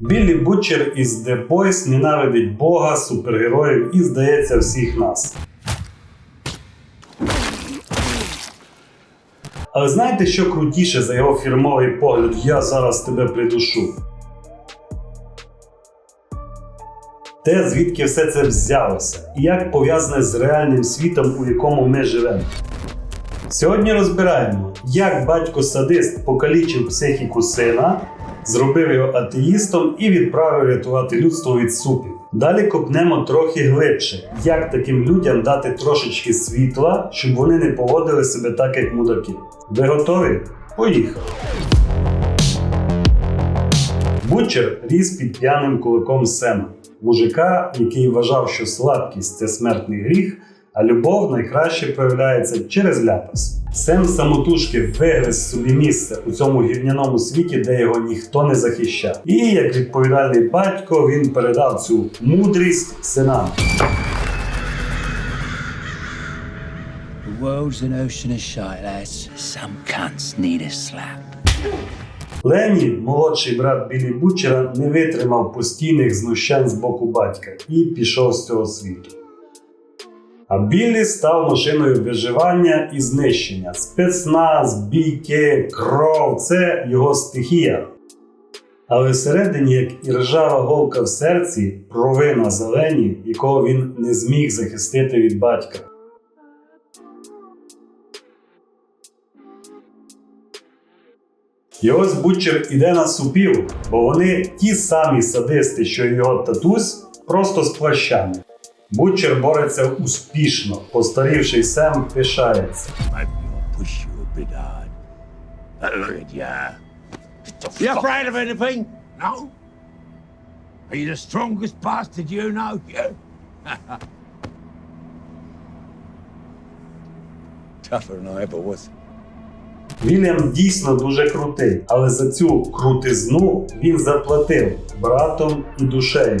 Біллі Бутчер із The Boys ненавидить Бога, супергероїв і, здається, всіх нас. Але знаєте, що крутіше за його фірмовий погляд Я зараз тебе придушу? Те, звідки все це взялося, і як пов'язане з реальним світом, у якому ми живемо. Сьогодні розбираємо, як батько-садист покалічив психіку сина, зробив його атеїстом і відправив рятувати людство від супів. Далі копнемо трохи глибше, як таким людям дати трошечки світла, щоб вони не поводили себе так, як мудаки. Ви готові? Поїхали! Бутчер ріс під п'яним кулаком Сема, мужика, який вважав, що слабкість це смертний гріх, а любов найкраще проявляється через ляпас. Сем самотужки вигриз собі місце у цьому гівняному світі, де його ніхто не захищав. І як відповідальний батько він передав цю мудрість синам. The world's an ocean of shite, lads. Some cunts need a slap. Лені, молодший брат Білі Бутчера, не витримав постійних знущань з боку батька і пішов з цього світу. А Біллі став машиною виживання і знищення. Спецназ, бійки, кров це його стихія. Але всередині, як і ржава голка в серці, провина за Лені, якого він не зміг захистити від батька. І ось іде на супів, бо вони ті самі садисти, що й його татусь, просто з плащами. Бутчер бореться успішно, постарівший Сем пишається. You afraid of anything? No? Are you the strongest bastard you know? You? Tougher than I ever was. Вільям дійсно дуже крутий, але за цю крутизну він заплатив братом і душею.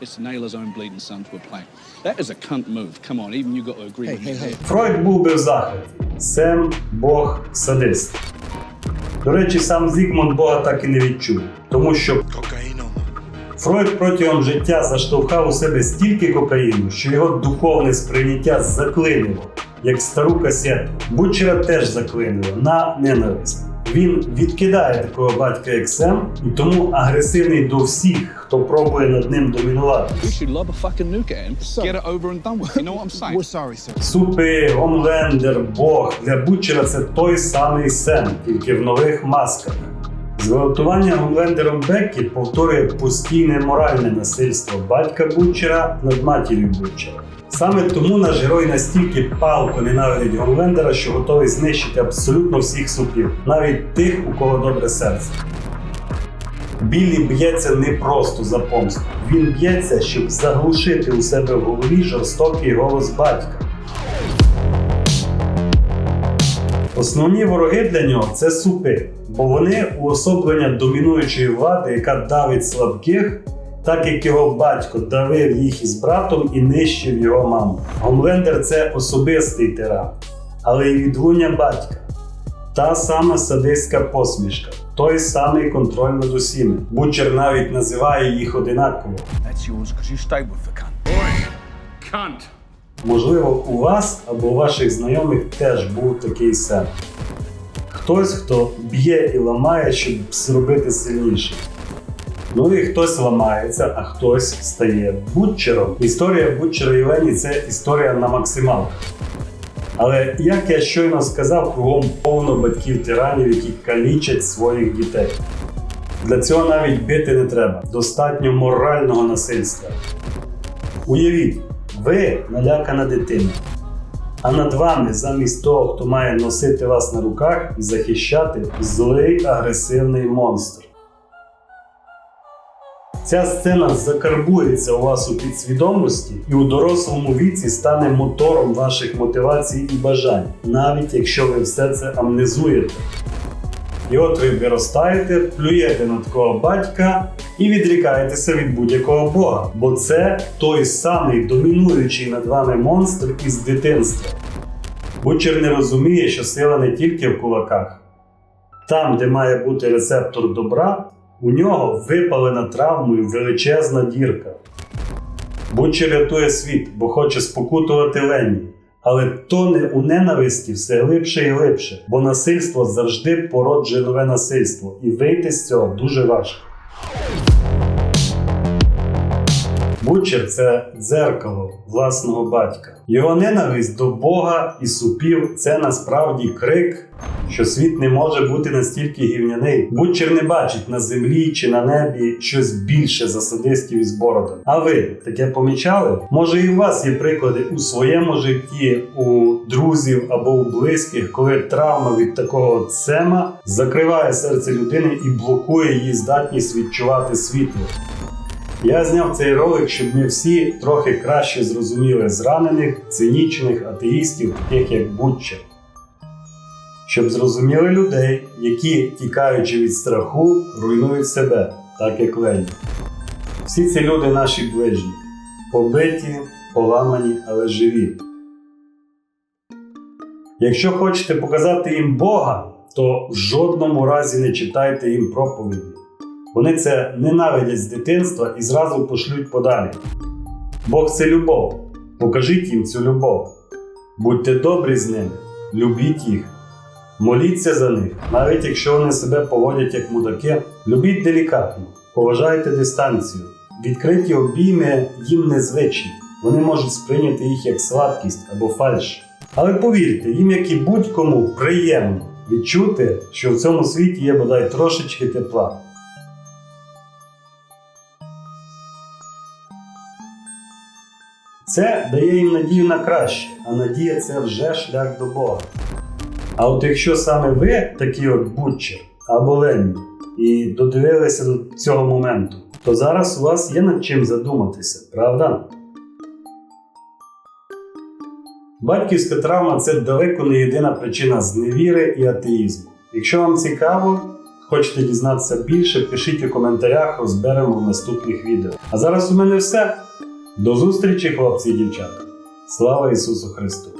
is to nail his own bleeding son to a plate. That is a cunt move. Come on, even you got to agree with me. Фройд був би в захваті. Сем Бог садист. До речі, сам Зігмунд Бога так і не відчув, тому що Фройд протягом життя заштовхав у себе стільки кокаїну, що його духовне сприйняття заклинило, як стару касету. Бутчера теж заклинило на ненависть. Він відкидає такого батька, як Сем, і тому агресивний до всіх, хто пробує над ним домінувати. Супи, Гомлендер, Бог. Для Бучера це той самий Сем, тільки в нових масках. Зґвалтування Гомлендером Беккі повторює постійне моральне насильство батька Бутчера над матір'ю Бутчера. Саме тому наш герой настільки палко ненавидить Гомлендера, що готовий знищити абсолютно всіх супів, навіть тих, у кого добре серце. Біллі б'ється не просто за помсту. Він б'ється, щоб заглушити у себе в голові жорстокий голос батька. Основні вороги для нього це супи, бо вони уособлення домінуючої влади, яка давить слабких, так як його батько давив їх із братом і нищив його маму. Гомлендер це особистий тиран, але й відлуння батька. Та сама садистська посмішка, той самий контроль над усіми. Бучер навіть називає їх одинаково. That's yours you stayed with the cunt. Cunt. Можливо, у вас або у ваших знайомих теж був такий сем. Хтось, хто б'є і ламає, щоб зробити сильніше. Ну і хтось ламається, а хтось стає бутчером. Історія бутчера і Лені це історія на максималках. Але як я щойно сказав, кругом повно батьків тиранів, які калічать своїх дітей. Для цього навіть бити не треба. Достатньо морального насильства. Уявіть, ви налякана дитина. А над вами, замість того, хто має носити вас на руках і захищати, злий агресивний монстр. Ця сцена закарбується у вас у підсвідомості і у дорослому віці стане мотором ваших мотивацій і бажань, навіть якщо ви все це амнезуєте. І от ви виростаєте, плюєте на такого батька і відрікаєтеся від будь-якого бога, бо це той самий домінуючий над вами монстр із дитинства. Бучер не розуміє, що сила не тільки в кулаках. Там, де має бути рецептор добра, у нього випалена травмою величезна дірка. Бучер рятує світ, бо хоче спокутувати Ленні. Але тоне у ненависті все глибше і глибше, бо насильство завжди породжує нове насильство, і вийти з цього дуже важко. Бучер це дзеркало власного батька. Його ненависть до Бога і супів це насправді крик, що світ не може бути настільки гівняний. Бучер не бачить на землі чи на небі щось більше за садистів із бородами. А ви таке помічали? Може, і у вас є приклади у своєму житті, у друзів або у близьких, коли травма від такого цема закриває серце людини і блокує її здатність відчувати світло. Я зняв цей ролик, щоб ми всі трохи краще зрозуміли зранених, цинічних атеїстів, таких як Бутчер. Щоб зрозуміли людей, які, тікаючи від страху, руйнують себе, так як Лені. Всі ці люди наші ближні, побиті, поламані, але живі. Якщо хочете показати їм Бога, то в жодному разі не читайте їм проповіді. Вони це ненавидять з дитинства і зразу пошлють подалі. Бог це любов. Покажіть їм цю любов. Будьте добрі з ними, любіть їх, моліться за них, навіть якщо вони себе поводять як мудаки, любіть делікатно, поважайте дистанцію. Відкриті обійми їм незвичні. Вони можуть сприйняти їх як слабкість або фальш. Але повірте, їм, як і будь-кому, приємно відчути, що в цьому світі є бодай трошечки тепла. Це дає їм надію на краще, а надія це вже шлях до Бога. А от якщо саме ви такі от Бутчер або Ленні і додивилися до цього моменту, то зараз у вас є над чим задуматися, правда? Батьківська травма це далеко не єдина причина зневіри і атеїзму. Якщо вам цікаво, хочете дізнатися більше, пишіть у коментарях, розберемо в наступних відео. А зараз у мене все. До зустрічі, хлопці і дівчата. Слава Ісусу Христу!